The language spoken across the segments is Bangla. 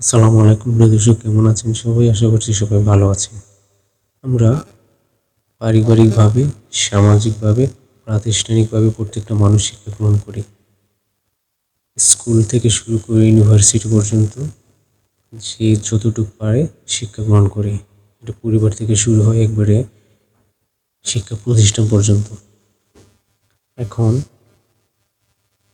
আসসালামু আলাইকুম দর্শক, কেমন আছেন সবাই? আশা করছি সবাই ভালো আছেন। আমরা পারিবারিকভাবে, সামাজিকভাবে, প্রাতিষ্ঠানিকভাবে প্রত্যেকটা মানুষ শিক্ষা গ্রহণ করি। স্কুল থেকে শুরু করে ইউনিভার্সিটি পর্যন্ত যে যতটুকু পারে শিক্ষা গ্রহণ করে। এটা পরিবার থেকে শুরু হয় একবারে শিক্ষা প্রতিষ্ঠান পর্যন্ত। এখন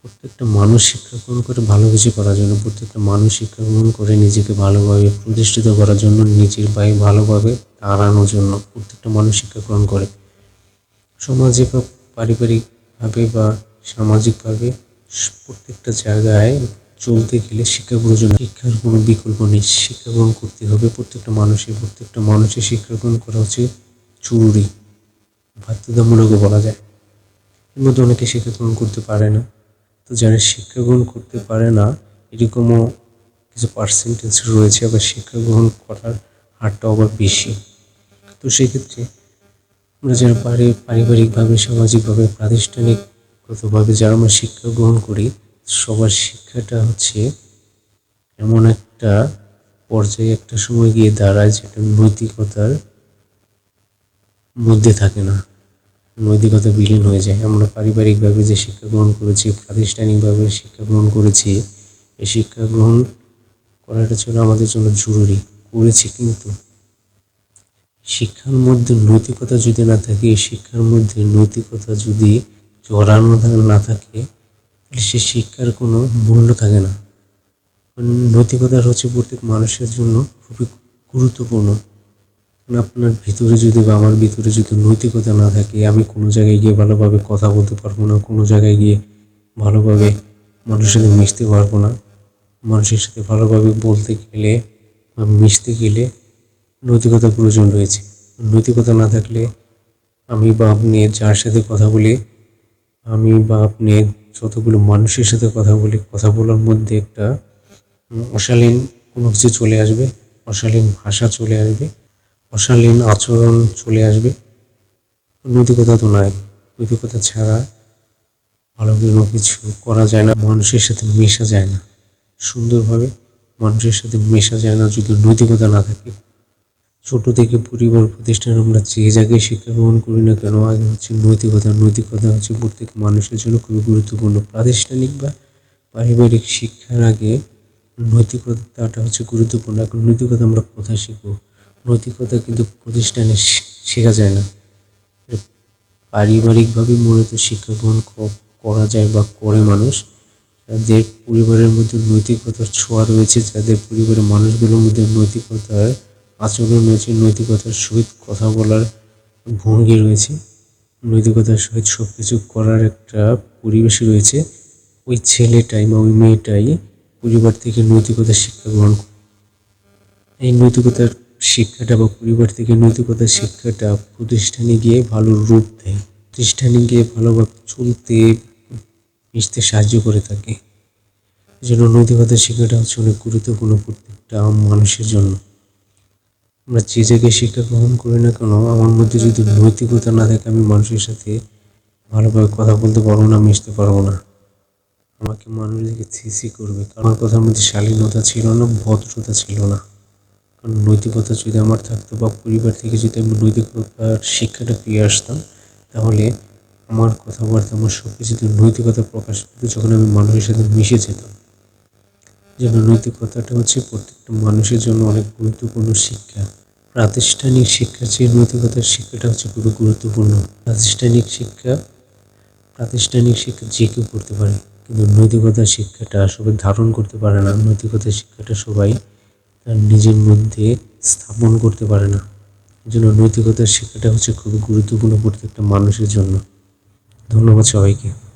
প্রত্যেকটা মানুষ শিক্ষা গ্রহণ করে ভালো কিছু করার জন্য, প্রত্যেকটা মানুষ শিক্ষা গ্রহণ করে নিজেকে ভালোভাবে প্রতিষ্ঠিত করার জন্য, নিজের পায়ে ভালোভাবে দাঁড়ানোর জন্য প্রত্যেকটা মানুষ শিক্ষা গ্রহণ করে। সমাজে বা পারিবারিকভাবে বা সামাজিকভাবে প্রত্যেকটা জায়গায় চলতে গেলে শিক্ষা প্রয়োজন। শিক্ষার কোনো বিকল্প নেই। শিক্ষা গ্রহণ করতে হবে প্রত্যেকটা মানুষের প্রত্যেকটা মানুষের শিক্ষা গ্রহণ করা হচ্ছে জরুরি। বাধ্যতামূলকও বলা যায়। এর মধ্যে অনেকে শিক্ষা গ্রহণ করতে পারে না। তো যারা শিক্ষা গ্রহণ করতে পারে না, এরকমও কিছু পার্সেন্টেজ রয়েছে, আবার শিক্ষা গ্রহণ করার হারটাও আবার বেশি। তো সেক্ষেত্রে আমরা যারা পারি, পারিবারিকভাবে, সামাজিকভাবে, প্রাতিষ্ঠানিকগতভাবে যারা আমরা শিক্ষা গ্রহণ করি, সবার শিক্ষাটা হচ্ছে এমন একটা পর্যায়ে, একটা সময় গিয়ে দাঁড়ায় যেটা নৈতিকতার মধ্যে থাকে না। নৈতিকতা বিলীন হয়ে যায়। আমরা পারিবারিকভাবে যে শিক্ষা গ্রহণ করেছি, প্রাতিষ্ঠানিকভাবে শিক্ষা গ্রহণ করেছি, এই শিক্ষা গ্রহণ করাটা ছিল আমাদের জন্য জরুরি, করেছি কিন্তু। শিক্ষার মধ্যে নৈতিকতা যদি না থাকে শিক্ষার মধ্যে নৈতিকতা যদি জড়ানো না থাকে, তাহলে সে শিক্ষার কোনো মূল্য থাকে না। নৈতিকতা হচ্ছে প্রত্যেক মানুষের জন্য খুবই গুরুত্বপূর্ণ। আপনার ভিতরে যদি বা আমার ভিতরে যদি নৈতিকতা না থাকে, আমি কোনো জায়গায় গিয়ে ভালোভাবে কথা বলতে পারব না, কোনো জায়গায় গিয়ে ভালোভাবে মানুষের সাথে মিশতে পারব না। মানুষের সাথে ভালোভাবে বলতে গেলে বা মিশতে গেলে নৈতিকতার প্রয়োজন রয়েছে। নৈতিকতা না থাকলে আমি বা আপনি যার সাথে কথা বলি, আমি বা আপনি যতগুলো মানুষের সাথে কথা বলি, কথা বলার মধ্যে একটা অশালীন কোনো কিছু চলে আসবে, অশালীন ভাষা চলে আসবে। অশালীন আচরণ চলে আসবে। নৈতিকতা তো নাই নৈতিকতা ছাড়া ভালো কোনো কিছু করা যায় না, মানুষের সাথে মেশা যায় না। সুন্দরভাবে মানুষের সাথে মেশা যায় না, যদি নৈতিকতা না থাকে। ছোট থেকে পরিবার প্রতিষ্ঠান আমরা যে জায়গায় শিক্ষা গ্রহণ করি না কেন, আগে হচ্ছে নৈতিকতা নৈতিকতা হচ্ছে প্রত্যেক মানুষের জন্য খুবই গুরুত্বপূর্ণ। প্রাতিষ্ঠানিক বা পারিবারিক শিক্ষার আগে নৈতিকতাটা হচ্ছে গুরুত্বপূর্ণ। এখন নৈতিকতা আমরা কোথায় শিখব? নৈতিকতা কিন্তু প্রতিষ্ঠানে শেখা যায় না। পারিবারিকভাবে মূলত শিক্ষা গ্রহণ করা যায় বা করে মানুষ। যাদের পরিবারের মধ্যে নৈতিকতার ছোঁয়া রয়েছে, যাদের পরিবারের মানুষগুলোর মধ্যে নৈতিকতার আচরণ রয়েছে, নৈতিকতার সহিত কথা বলার ভঙ্গি রয়েছে, নৈতিকতার সহিত সব কিছু করার একটা পরিবেশ রয়েছে। ওই ছেলেটাই বা ওই মেয়েটাই পরিবার থেকে নৈতিকতার শিক্ষা গ্রহণ এই নৈতিকতার শিক্ষাটা বা পরিবার থেকে নৈতিকতার শিক্ষাটা প্রতিষ্ঠানে গিয়ে ভালো রূপ দেয়। প্রতিষ্ঠানে গিয়ে ভালোভাবে চলতে মিশতে সাহায্য করে থাকে। জন্য নৈতিকতার শিক্ষাটা হচ্ছে অনেক গুরুত্বপূর্ণ প্রত্যেকটা মানুষের জন্য। আমরা যে জায়গায় শিক্ষা গ্রহণ করি না কেন, আমার মধ্যে যদি নৈতিকতা না থাকে, আমি মানুষের সাথে ভালোভাবে কথা বলতে পারব না, মিশতে পারব না। আমাকে মানুষ দেখে থিসি করবে। কারণ আমার কথার মধ্যে শালীনতা ছিল না, ভদ্রতা ছিল না। কারণ নৈতিকতা যদি আমার থাকতো বা পরিবার থেকে যদি আমি নৈতিকতার শিক্ষাটা পেয়ে আসতাম, তাহলে আমার কথাবার্তা, আমার সব কিছুতে নৈতিকতা প্রকাশ পেত যখন আমি মানুষের সাথে মিশে যেতাম। যেন নৈতিকতাটা হচ্ছে প্রত্যেকটা মানুষের জন্য অনেক গুরুত্বপূর্ণ শিক্ষা। প্রাতিষ্ঠানিক শিক্ষার চেয়ে নৈতিকতার শিক্ষাটা হচ্ছে খুবই গুরুত্বপূর্ণ। প্রাতিষ্ঠানিক শিক্ষা প্রাতিষ্ঠানিক শিক্ষা যে কেউ করতে পারে, কিন্তু নৈতিকতার শিক্ষাটা সবাই ধারণ করতে পারে না। নৈতিকতার শিক্ষাটা সবাই তার নিজের মধ্যে স্থাপন করতে পারে না। জন্য নৈতিকতার শিক্ষাটা হচ্ছে খুবই গুরুত্বপূর্ণ প্রত্যেকটা মানুষের জন্য। ধন্যবাদ সবাইকে।